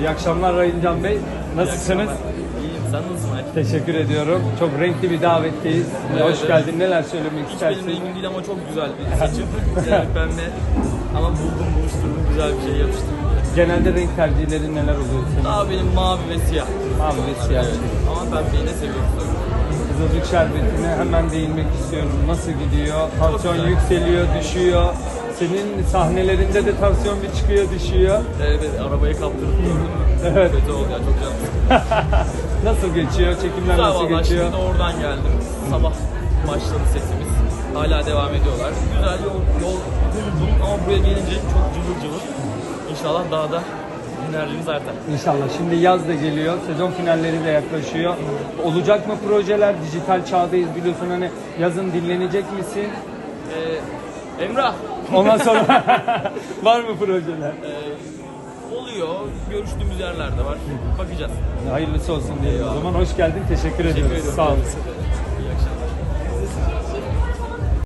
İyi akşamlar Rayıncan Bey. Nasılsınız? İyiyim, sen nasılsın? Teşekkür ediyorum. Çok renkli bir davetteyiz. Evet, Hoş evet. geldin. Neler söylemek Hiç istersin? benim değil ama çok güzel bir seçim. yani pembe. Ama buldum, buluşturdum, güzel bir şey yapıştırdım. Genelde renk tercihleri neler oluyor senin? Daha benim mavi ve siyah. Mavi ve siyah. Evet. Ama pembeyi de seviyorum. Kızılcık şerbetine hemen değinmek istiyorum. Nasıl gidiyor? Tansiyon güzel. yükseliyor, düşüyor. Senin sahnelerinde de tansiyon bir çıkıyor, düşüyor. Evet, arabayı kaptırıp gördüm. Evet. Kötü oldu ya, çok canım. Nasıl geçiyor? Çekimler Güzel nasıl valla, geçiyor? şimdi oradan geldim. Sabah başladı sesimiz. Hala devam ediyorlar. Güzel yol, yol buldum ama buraya gelince çok cıvıl cıvıl. İnşallah daha da enerjimiz artar. İnşallah. Şimdi yaz da geliyor. Sezon finalleri de yaklaşıyor. Olacak mı projeler? Dijital çağdayız biliyorsun hani yazın dinlenecek misin? Ee, Emrah, Ondan sonra var mı projeler? Ee, oluyor. Görüştüğümüz yerlerde var. Bakacağız. Hayırlısı olsun diye. O zaman hoş geldin. Teşekkür, ediyoruz. ediyorum. Sağ olun.